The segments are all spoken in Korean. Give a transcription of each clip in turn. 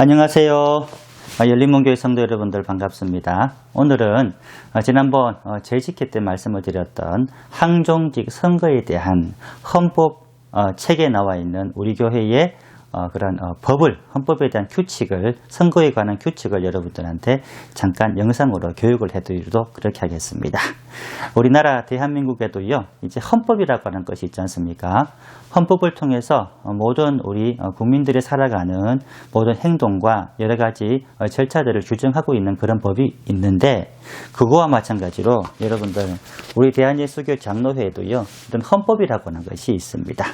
안녕하세요. 어, 열린문교회 성도 여러분들 반갑습니다. 오늘은 어, 지난번 어, 재직회 때 말씀을 드렸던 항종직 선거에 대한 헌법 어, 책에 나와 있는 우리 교회의 어, 그런 어, 법을 헌법에 대한 규칙을 선거에 관한 규칙을 여러분들한테 잠깐 영상으로 교육을 해드리도록 그렇게 하겠습니다. 우리나라 대한민국에도요 이제 헌법이라고 하는 것이 있지 않습니까? 헌법을 통해서 어, 모든 우리 어, 국민들이 살아가는 모든 행동과 여러 가지 어, 절차들을 규정하고 있는 그런 법이 있는데 그거와 마찬가지로 여러분들 우리 대한예수교 장로회에도요 이런 헌법이라고 하는 것이 있습니다.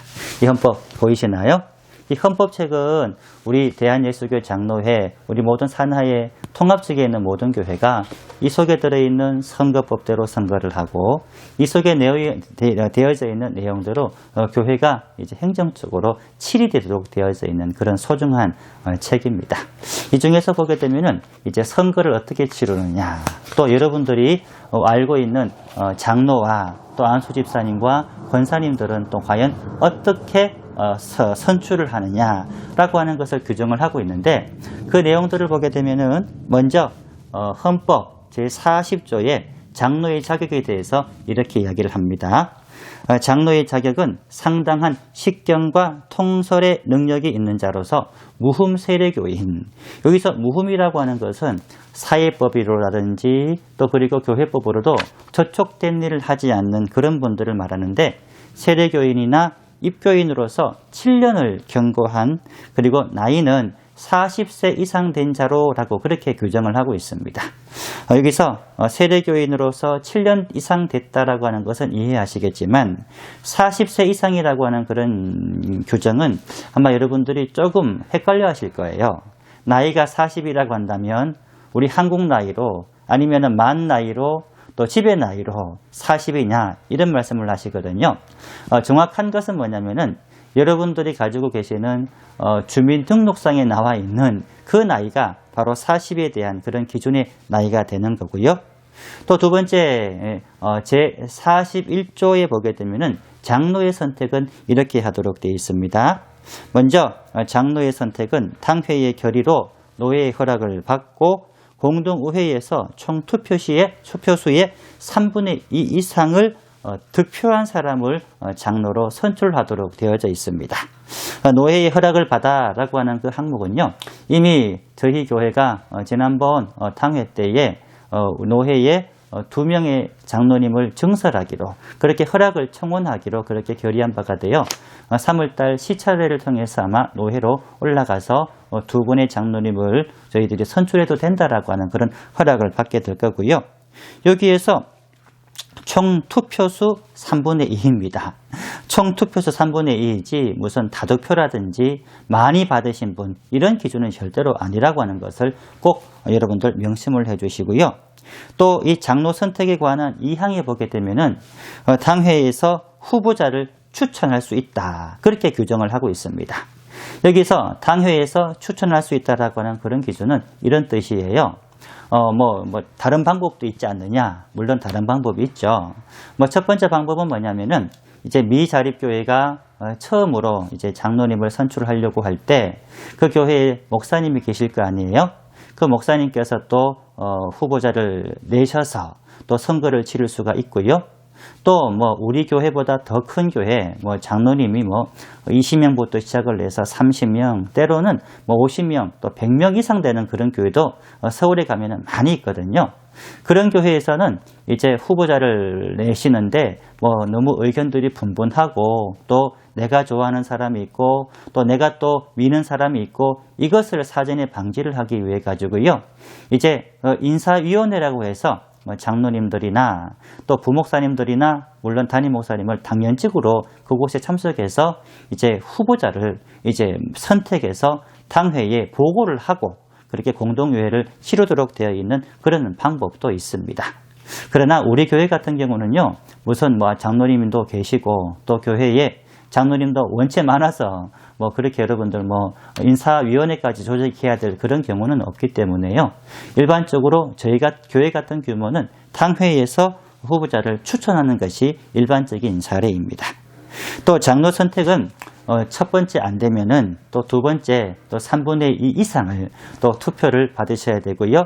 이 헌법 보이시나요? 이 헌법책은 우리 대한예수교 장로회, 우리 모든 산하의 통합직에 있는 모든 교회가 이 속에 들어있는 선거법대로 선거를 하고 이 속에 되어져 있는 내용대로 어, 교회가 이제 행정적으로 칠이되도록 되어져 있는 그런 소중한 어, 책입니다. 이 중에서 보게 되면은 이제 선거를 어떻게 치르느냐, 또 여러분들이 어, 알고 있는 어, 장로와 또 안수 집사님과 권사님들은 또 과연 어떻게 선출을 하느냐라고 하는 것을 규정을 하고 있는데 그 내용들을 보게 되면은 먼저 어, 헌법 제40조의 장로의 자격에 대해서 이렇게 이야기를 합니다. 어, 장로의 자격은 상당한 식견과 통설의 능력이 있는 자로서 무흠 세례교인. 여기서 무흠이라고 하는 것은 사회법이로라든지 또 그리고 교회법으로도 저촉된 일을 하지 않는 그런 분들을 말하는데 세례교인이나 입교인으로서 7년을 경고한 그리고 나이는 40세 이상 된 자로라고 그렇게 규정을 하고 있습니다. 어, 여기서 어, 세례교인으로서 7년 이상 됐다라고 하는 것은 이해하시겠지만 40세 이상이라고 하는 그런 규정은 아마 여러분들이 조금 헷갈려 하실 거예요. 나이가 40이라고 한다면 우리 한국 나이로 아니면은 만 나이로 또 집의 나이로 40이냐 이런 말씀을 하시거든요. 어, 정확한 것은 뭐냐면은 여러분들이 가지고 계시는 어, 주민등록상에 나와 있는 그 나이가 바로 40에 대한 그런 기준의 나이가 되는 거고요. 또 두 번째 어, 제 41조에 보게 되면은 장로의 선택은 이렇게 하도록 되어 있습니다. 먼저 어, 장로의 선택은 당회의 결의로 노회의 허락을 받고 공동의회에서 총 투표 시에 투표수의 3분의 2 이상을 어, 득표한 사람을 어, 장로로 선출하도록 되어져 있습니다. 어, 노회의 허락을 받아라고 하는 그 항목은요, 이미 저희 교회가 어, 지난번 어, 당회 때에 어, 두 명의 장로님을 증설하기로 그렇게 허락을 청원하기로 그렇게 결의한 바가 되어 3월달 시차례를 통해서 아마 노회로 올라가서 어, 두 분의 장로님을 저희들이 선출해도 된다라고 하는 그런 허락을 받게 될 거고요. 여기에서 총 투표수 3분의 2입니다. 총 투표수 3분의 2이지 무슨 다득표라든지 많이 받으신 분 이런 기준은 절대로 아니라고 하는 것을 꼭 여러분들 명심을 해 주시고요. 또 이 장로 선택에 관한 2항에 보게 되면은 어, 당회에서 후보자를 추천할 수 있다. 그렇게 규정을 하고 있습니다. 여기서 당회에서 추천할 수 있다라고 하는 그런 기준은 이런 뜻이에요. 어, 뭐, 뭐, 다른 방법도 있지 않느냐? 물론 다른 방법이 있죠. 뭐, 첫 번째 방법은 뭐냐면은, 이제 미자립교회가 어, 처음으로 이제 장로님을 선출하려고 할 때, 그 교회에 목사님이 계실 거 아니에요? 그 목사님께서 또, 어, 후보자를 내셔서 또 선거를 치를 수가 있고요. 또 뭐 우리 교회보다 더 큰 교회 뭐 장로님이 뭐 20명부터 시작을 해서 30명 때로는 뭐 50명 또 100명 이상 되는 그런 교회도 어, 서울에 가면은 많이 있거든요. 그런 교회에서는 이제 후보자를 내시는데 뭐 너무 의견들이 분분하고 또 내가 좋아하는 사람이 있고 또 내가 또 미는 사람이 있고 이것을 사전에 방지를 하기 위해 가지고요. 이제 어, 인사위원회라고 해서 뭐 장로님들이나 또 부목사님들이나 물론 담임 목사님을 당연직으로 그곳에 참석해서 이제 후보자를 이제 선택해서 당회에 보고를 하고 그렇게 공동회의를 치르도록 되어 있는 그런 방법도 있습니다. 그러나 우리 교회 같은 경우는요, 무슨 뭐 장로님도 계시고 또 교회에 장로님도 원체 많아서 뭐 그렇게 여러분들 뭐 인사위원회까지 조직해야 될 그런 경우는 없기 때문에요. 일반적으로 저희가 교회 같은 규모는 당회에서 후보자를 추천하는 것이 일반적인 사례입니다. 또 장로 선택은 어, 첫 번째 안 되면은 또 두 번째 또 3분의 2 이상을 또 투표를 받으셔야 되고요.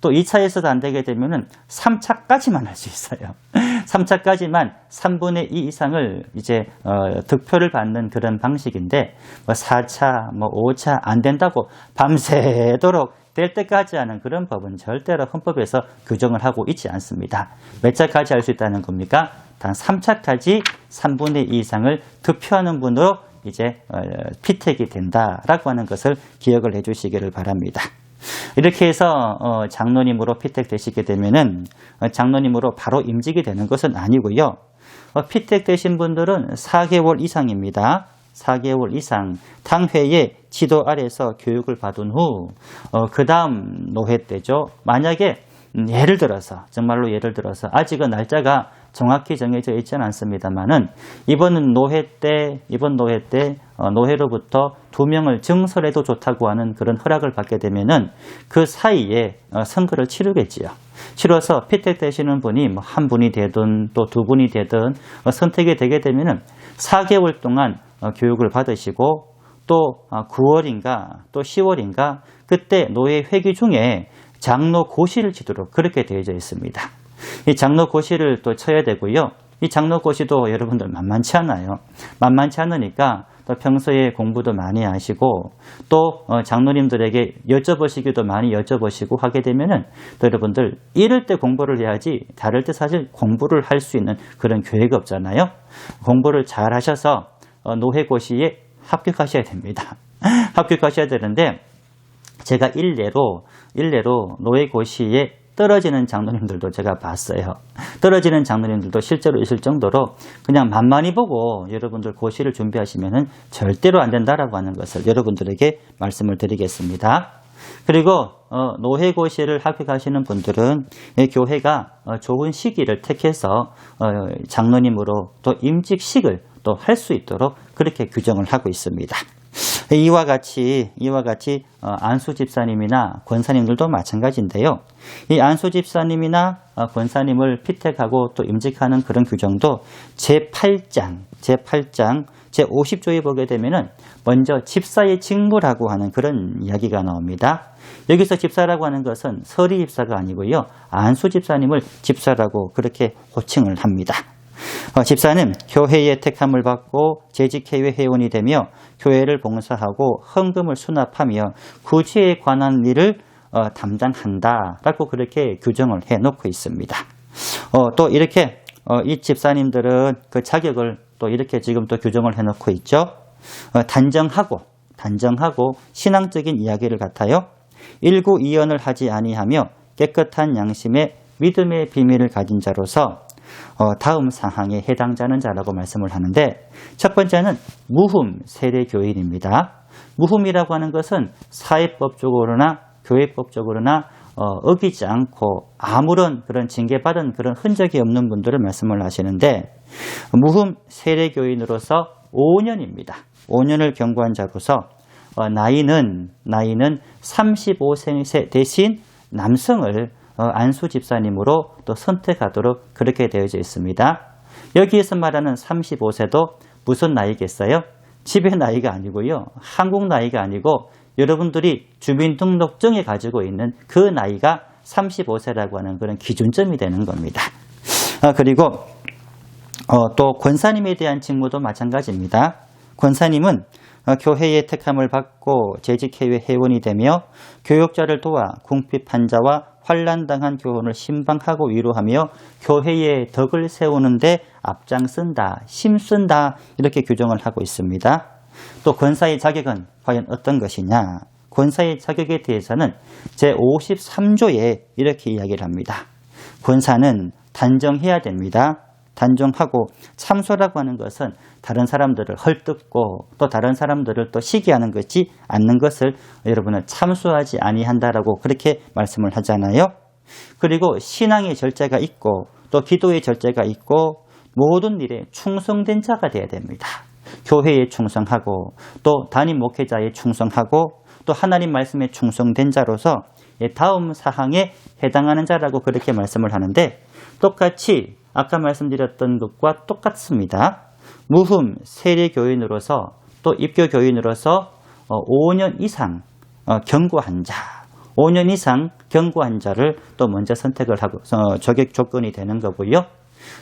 또 2차에서도 안 되게 되면은 3차까지만 할 수 있어요. 3차까지만 3분의 2 이상을 이제 어, 득표를 받는 그런 방식인데 뭐 4차, 뭐 5차 안 된다고 밤새도록 될 때까지 하는 그런 법은 절대로 헌법에서 규정을 하고 있지 않습니다. 몇 차까지 할 수 있다는 겁니까? 단 3차까지 3분의 2 이상을 득표하는 분으로 이제 어, 피택이 된다라고 하는 것을 기억을 해주시기를 바랍니다. 이렇게 해서 어, 장로님으로 피택되시게 되면은 어, 장로님으로 바로 임직이 되는 것은 아니고요. 어, 피택되신 분들은 4개월 이상입니다. 4개월 이상 당회의 지도 아래서 교육을 받은 후, 어, 그 다음 노회 때죠. 만약에 음, 예를 들어서, 정말로 예를 들어서, 아직은 날짜가 정확히 정해져 있지는 않습니다만은, 이번 노회 때, 이번 노회 때, 어, 노회로부터 두 명을 증설해도 좋다고 하는 그런 허락을 받게 되면은, 그 사이에 어, 선거를 치르겠지요. 치러서 피택되시는 분이 뭐 한 분이 되든 또 두 분이 되든 어, 선택이 되게 되면은 4개월 동안 어, 교육을 받으시고 또 9월인가 또 10월인가 그때 노예 회기 중에 장로 고시를 치도록 그렇게 되어져 있습니다. 이 장로 고시를 또 쳐야 되고요. 이 장로 고시도 여러분들 만만치 않아요. 만만치 않으니까 또 평소에 공부도 많이 하시고 또 어, 장로님들에게 여쭤보시기도 많이 여쭤보시고 하게 되면은 또 여러분들 이럴 때 공부를 해야지 다를 때 사실 공부를 할 수 있는 그런 교회가 없잖아요. 공부를 잘 하셔서 어, 노회고시에 합격하셔야 됩니다. 합격하셔야 되는데 제가 일례로 일례로 노회고시에 떨어지는 장로님들도 제가 봤어요. 떨어지는 장로님들도 실제로 있을 정도로 그냥 만만히 보고 여러분들 고시를 준비하시면은 절대로 안 된다라고 하는 것을 여러분들에게 말씀을 드리겠습니다. 그리고 어, 노회고시를 합격하시는 분들은 이 교회가 어, 좋은 시기를 택해서 어, 장로님으로 또 임직식을 또 할 수 있도록 그렇게 규정을 하고 있습니다. 이와 같이 이와 같이 어, 안수 집사님이나 권사님들도 마찬가지인데요. 이 안수 집사님이나 어, 권사님을 피택하고 또 임직하는 그런 규정도 제 8장 제 8장 제 50조에 보게 되면은 먼저 집사의 직무라고 하는 그런 이야기가 나옵니다. 여기서 집사라고 하는 것은 서리 집사가 아니고요. 안수 집사님을 집사라고 그렇게 호칭을 합니다. 어, 집사는 교회의 택함을 받고 재직회의 회원이 되며 교회를 봉사하고 헌금을 수납하며 구제에 관한 일을 어, 담당한다라고 그렇게 규정을 해놓고 있습니다. 어, 또 이렇게 어, 이 집사님들은 그 자격을 또 이렇게 지금 또 규정을 해놓고 있죠. 어, 단정하고 단정하고 신앙적인 이야기를 같아요. 일구 이연을 하지 아니하며 깨끗한 양심의 믿음의 비밀을 가진 자로서 어, 다음 상황에 해당자는 자라고 말씀을 하는데 첫 번째는 무흠 세례 교인입니다. 무흠이라고 하는 것은 사회법적으로나 교회법적으로나 어, 기지 않고 아무런 그런 징계받은 그런 흔적이 없는 분들을 말씀을 하시는데 무흠 세례 교인으로서 5년입니다. 5년을 경고한 자로서 어, 나이는 나이는 35세 대신 남성을 어, 안수 집사님으로 또 선택하도록 그렇게 되어져 있습니다. 여기에서 말하는 35세도 무슨 나이겠어요? 집의 나이가 아니고요. 한국 나이가 아니고 여러분들이 주민등록증에 가지고 있는 그 나이가 35세라고 하는 그런 기준점이 되는 겁니다. 어, 그리고 어, 또 권사님에 대한 직무도 마찬가지입니다. 권사님은 어, 교회의 택함을 받고 재직회의 회원이 되며 교육자를 도와 궁핍 환자와 환란당한 교훈을 신방하고 위로하며 교회의 덕을 세우는데 앞장쓴다, 힘쓴다 이렇게 규정을 하고 있습니다. 또 권사의 자격은 과연 어떤 것이냐? 권사의 자격에 대해서는 제53조에 이렇게 이야기를 합니다. 권사는 단정해야 됩니다. 단정하고 참소라고 하는 것은 다른 사람들을 헐뜯고 또 다른 사람들을 또 시기하는 것이 않는 것을 여러분은 참소하지 아니한다라고 그렇게 말씀을 하잖아요. 그리고 신앙의 절제가 있고 또 기도의 절제가 있고 모든 일에 충성된 자가 되어야 됩니다. 교회에 충성하고 또 담임 목회자에 충성하고 또 하나님 말씀에 충성된 자로서 다음 사항에 해당하는 자라고 그렇게 말씀을 하는데 똑같이 아까 말씀드렸던 것과 똑같습니다. 무흠 세례 교인으로서 또 입교 교인으로서 어, 5년 이상 어, 경고한 자, 5년 이상 경고한 자를 또 먼저 선택을 하고 어, 저격 조건이 되는 거고요.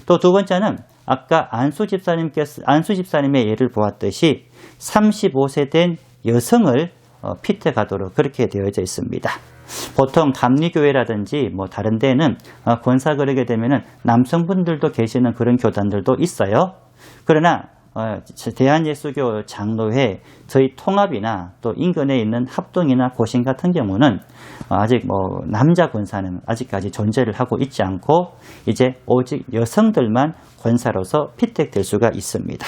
또 두 번째는 아까 안수 집사님께서 안수 집사님의 예를 보았듯이 35세 된 여성을 어, 피택하도록 그렇게 되어져 있습니다. 보통 감리교회라든지 뭐 다른 데는 어, 권사 그러게 되면은 남성분들도 계시는 그런 교단들도 있어요. 그러나 어, 대한예수교 장로회 저희 통합이나 또 인근에 있는 합동이나 고신 같은 경우는 어, 아직 뭐 남자 권사는 아직까지 존재를 하고 있지 않고 이제 오직 여성들만 권사로서 피택될 수가 있습니다.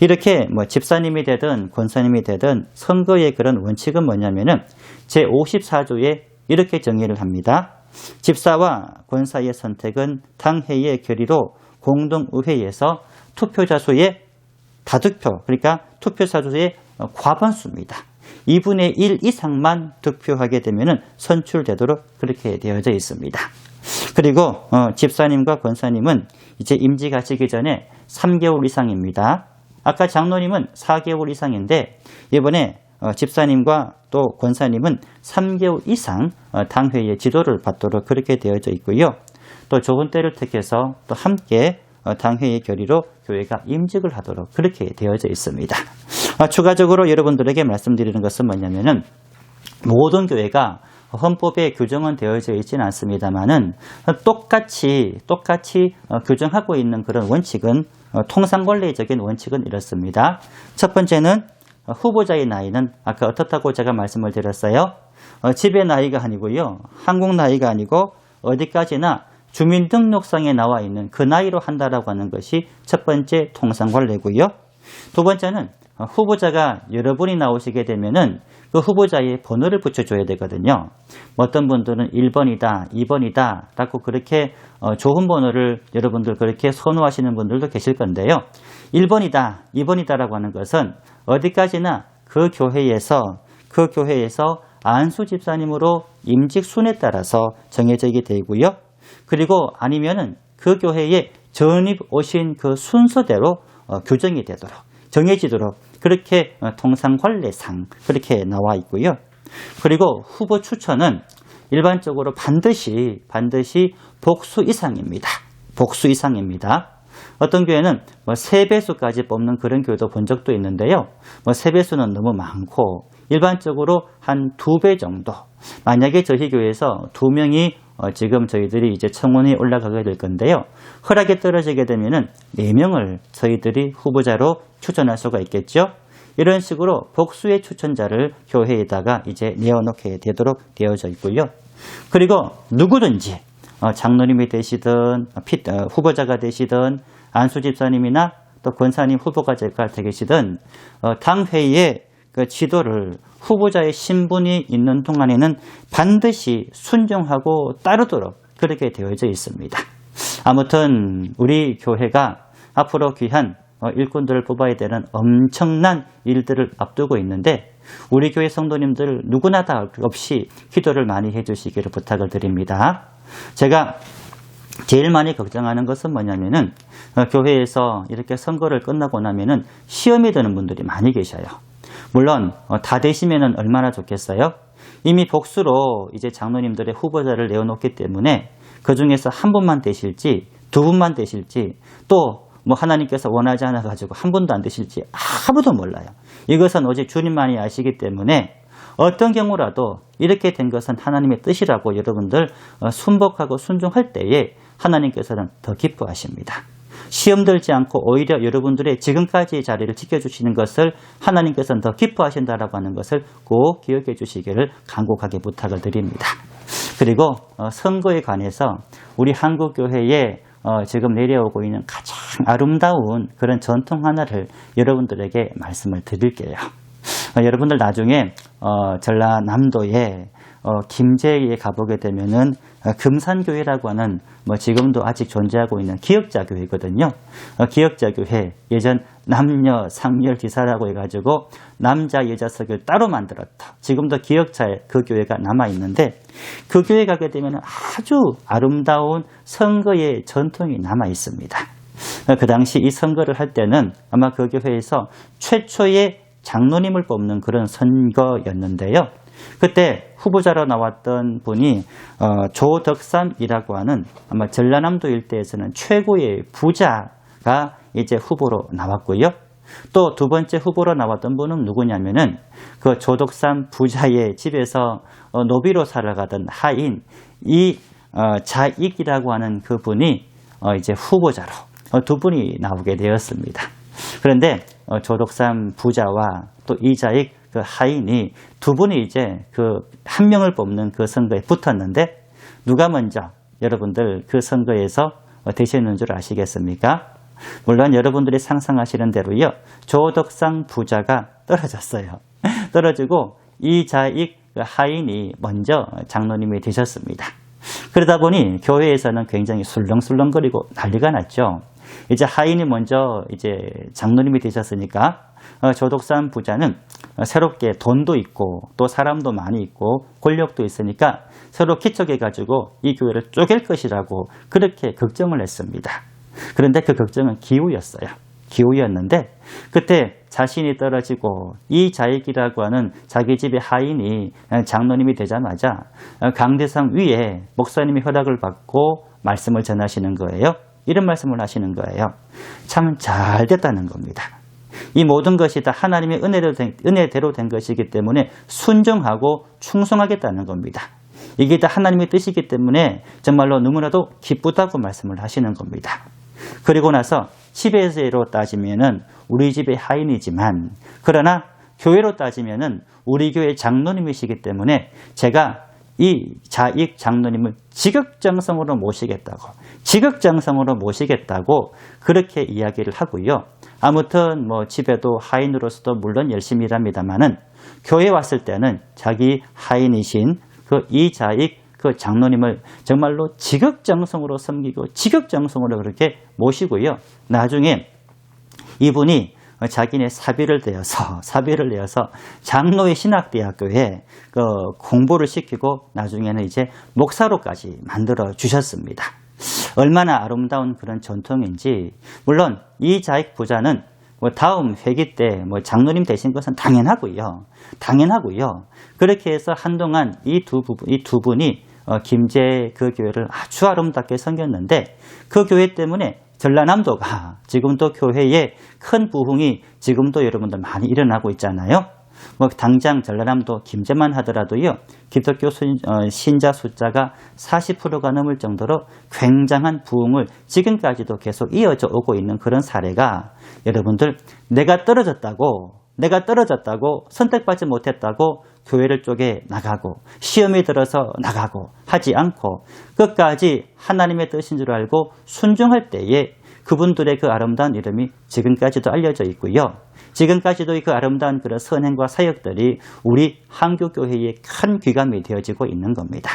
이렇게 뭐 집사님이 되든 권사님이 되든 선거의 그런 원칙은 뭐냐면은 제 54조에 이렇게 정의를 합니다. 집사와 권사의 선택은 당회의 결의로 공동의회에서 투표자 수의 다득표, 그러니까 투표자 수의 과반수입니다. 2분의 1 이상만 득표하게 되면 선출되도록 그렇게 되어져 있습니다. 그리고 어, 집사님과 권사님은 이제 임지 가시기 전에 3개월 이상입니다. 아까 장로님은 4개월 이상인데 이번에 어, 집사님과 또 권사님은 3개월 이상 어, 당회의 지도를 받도록 그렇게 되어져 있고요. 또 좋은 때를 택해서 또 함께 어, 당회의 결의로 교회가 임직을 하도록 그렇게 되어져 있습니다. 어, 추가적으로 여러분들에게 말씀드리는 것은 뭐냐면은 모든 교회가 헌법에 규정은 되어져 있지는 않습니다만은 똑같이 똑같이 어, 규정하고 있는 그런 원칙은 어, 통상권례적인 원칙은 이렇습니다. 첫 번째는 어, 후보자의 나이는 아까 어떻다고 제가 말씀을 드렸어요. 어, 집의 나이가 아니고요. 한국 나이가 아니고 어디까지나 주민등록상에 나와 있는 그 나이로 한다라고 하는 것이 첫 번째 통상관례고요. 두 번째는 어, 후보자가 여러 분이 나오시게 되면은 그 후보자의 번호를 붙여줘야 되거든요. 뭐 어떤 분들은 1번이다, 2번이다 라고 그렇게 어, 좋은 번호를 여러분들 그렇게 선호하시는 분들도 계실 건데요. 1번이다, 2번이다 라고 하는 것은 어디까지나 그 교회에서 그 교회에서 안수 집사님으로 임직 순에 따라서 정해지게 되고요. 그리고 아니면은 그 교회에 전입 오신 그 순서대로 어, 규정이 되도록 정해지도록 그렇게 어, 통상관례상 그렇게 나와 있고요. 그리고 후보 추천은 일반적으로 반드시 반드시 복수 이상입니다. 복수 이상입니다. 어떤 교회는 뭐 3배수까지 뽑는 그런 교회도 본 적도 있는데요. 뭐 3배수는 너무 많고 일반적으로 한두배 정도. 만약에 저희 교회에서 두 명이 어, 지금 저희들이 이제 청원에 올라가게 될 건데요. 허락이 떨어지게 되면은 네 명을 저희들이 후보자로 추천할 수가 있겠죠. 이런 식으로 복수의 추천자를 교회에다가 이제 내어놓게 되도록 되어져 있고요. 그리고 누구든지 어, 장로님이 되시든 피- 어, 후보자가 되시든 안수 집사님이나 또 권사님 후보가 되시든 어, 당회의 그 지도를 후보자의 신분이 있는 동안에는 반드시 순종하고 따르도록 그렇게 되어져 있습니다. 아무튼 우리 교회가 앞으로 귀한 어, 일꾼들을 뽑아야 되는 엄청난 일들을 앞두고 있는데 우리 교회 성도님들 누구나 다 없이 기도를 많이 해주시기를 부탁을 드립니다. 제가 제일 많이 걱정하는 것은 뭐냐면은 어, 교회에서 이렇게 선거를 끝나고 나면은 시험이 드는 분들이 많이 계셔요. 물론 어, 다 되시면은 얼마나 좋겠어요? 이미 복수로 이제 장로님들의 후보자를 내어놓기 때문에 그 중에서 한 분만 되실지 두 분만 되실지 또 뭐 하나님께서 원하지 않아 가지고 한 분도 안 되실지 아무도 몰라요. 이것은 오직 주님만이 아시기 때문에 어떤 경우라도 이렇게 된 것은 하나님의 뜻이라고 여러분들 어, 순복하고 순종할 때에 하나님께서는 더 기뻐하십니다. 시험 들지 않고 오히려 여러분들의 지금까지의 자리를 지켜주시는 것을 하나님께서는 더 기뻐하신다라고 하는 것을 꼭 기억해 주시기를 간곡하게 부탁을 드립니다. 그리고 어, 선거에 관해서 우리 한국교회에 어, 지금 내려오고 있는 가장 아름다운 그런 전통 하나를 여러분들에게 말씀을 드릴게요. 어, 여러분들 나중에 어, 전라남도에 어, 김제에 가보게 되면은 어, 금산교회라고 하는 뭐 지금도 아직 존재하고 있는 기역자 교회거든요. 어, 기역자 교회 예전 남녀 상렬 기사라고 해가지고 남자 여자석을 따로 만들었다. 지금도 기역자의 그 교회가 남아 있는데 그 교회 가게 되면 아주 아름다운 선거의 전통이 남아 있습니다. 어, 그 당시 이 선거를 할 때는 아마 그 교회에서 최초의 장로님을 뽑는 그런 선거였는데요. 그때 후보자로 나왔던 분이 어, 조덕삼이라고 하는 아마 전라남도 일대에서는 최고의 부자가 이제 후보로 나왔고요. 또 두 번째 후보로 나왔던 분은 누구냐면은 그 조덕삼 부자의 집에서 어, 노비로 살아가던 하인 이 어, 자익이라고 하는 그 분이 어, 이제 후보자로 어, 두 분이 나오게 되었습니다. 그런데 어, 조덕삼 부자와 또 이자익 그 하인이 두 분이 이제 그 한 명을 뽑는 그 선거에 붙었는데 누가 먼저 여러분들 그 선거에서 어, 되셨는 줄 아시겠습니까? 물론 여러분들이 상상하시는 대로요. 조덕상 부자가 떨어졌어요. 떨어지고 이자익 그 하인이 먼저 장로님이 되셨습니다. 그러다 보니 교회에서는 굉장히 술렁술렁거리고 난리가 났죠. 이제 하인이 먼저 이제 장로님이 되셨으니까 어, 조독산 부자는 새롭게 돈도 있고 또 사람도 많이 있고 권력도 있으니까 서로 기척해 가지고 이 교회를 쪼갤 것이라고 그렇게 걱정을 했습니다. 그런데 그 걱정은 기우였어요. 기우였는데 그때 자신이 떨어지고 이 자익이라고 하는 자기 집의 하인이 장로님이 되자마자 강대상 위에 목사님이 허락을 받고 말씀을 전하시는 거예요. 이런 말씀을 하시는 거예요. 참 잘 됐다는 겁니다. 이 모든 것이 다 하나님의 은혜로 된, 은혜대로 된 것이기 때문에 순종하고 충성하겠다는 겁니다. 이게 다 하나님의 뜻이기 때문에 정말로 너무나도 기쁘다고 말씀을 하시는 겁니다. 그리고 나서 집에서로 따지면은 우리 집의 하인이지만 그러나 교회로 따지면은 우리 교회 장로님이시기 때문에 제가 이 자익 장로님을 지극정성으로 모시겠다고 지극정성으로 모시겠다고 그렇게 이야기를 하고요. 아무튼 뭐 집에도 하인으로서도 물론 열심히 일합니다만은 교회 왔을 때는 자기 하인이신 그 이자익 그 장로님을 정말로 지극정성으로 섬기고 지극정성으로 그렇게 모시고요. 나중에 이분이 자기네 사비를 내어서 사비를 내어서 장로의 신학대학교에 그 공부를 시키고 나중에는 이제 목사로까지 만들어 주셨습니다. 얼마나 아름다운 그런 전통인지 물론 이 자익 부자는 뭐 다음 회기 때 뭐 장로님 되신 것은 당연하고요. 당연하고요. 그렇게 해서 한동안 이 두 부분 이 두 분이 어, 김제 그 교회를 아주 아름답게 섬겼는데 그 교회 때문에 전라남도가 지금도 교회에 큰 부흥이 지금도 여러분들 많이 일어나고 있잖아요. 뭐 당장 전라남도 김제만 하더라도요 기독교 어, 신자 숫자가 40%가 넘을 정도로 굉장한 부흥을 지금까지도 계속 이어져 오고 있는 그런 사례가 여러분들 내가 떨어졌다고 내가 떨어졌다고 선택받지 못했다고 교회를 쪼개 나가고 시험이 들어서 나가고 하지 않고 끝까지 하나님의 뜻인 줄 알고 순종할 때에 그분들의 그 아름다운 이름이 지금까지도 알려져 있고요. 지금까지도 그 아름다운 그런 선행과 사역들이 우리 한국교회의 큰 귀감이 되어지고 있는 겁니다.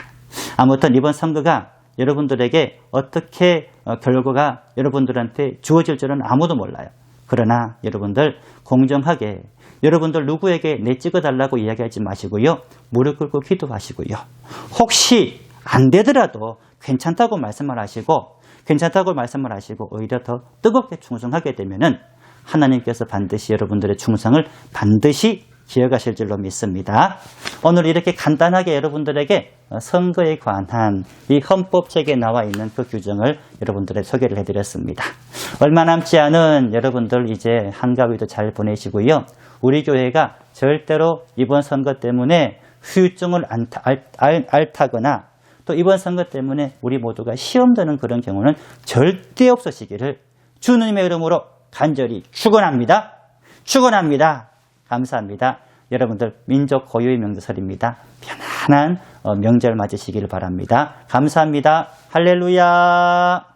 아무튼 이번 선거가 여러분들에게 어떻게 어, 결과가 여러분들한테 주어질 줄은 아무도 몰라요. 그러나 여러분들 공정하게 여러분들 누구에게 내 찍어달라고 이야기하지 마시고요. 무릎 꿇고 기도하시고요. 혹시 안 되더라도 괜찮다고 말씀을 하시고 괜찮다고 말씀을 하시고 오히려 더 뜨겁게 충성하게 되면은 하나님께서 반드시 여러분들의 충성을 반드시 기억하실 줄로 믿습니다. 오늘 이렇게 간단하게 여러분들에게 선거에 관한 이 헌법책에 나와 있는 그 규정을 여러분들의 소개를 해드렸습니다. 얼마 남지 않은 여러분들 이제 한가위도 잘 보내시고요. 우리 교회가 절대로 이번 선거 때문에 후유증을 앓다거나 또 이번 선거 때문에 우리 모두가 시험 드는 그런 경우는 절대 없으시기를 주님의 이름으로 간절히 축원합니다. 축원합니다. 감사합니다. 여러분들 민족 고유의 명절입니다. 편안한 어, 명절 맞으시기를 바랍니다. 감사합니다. 할렐루야.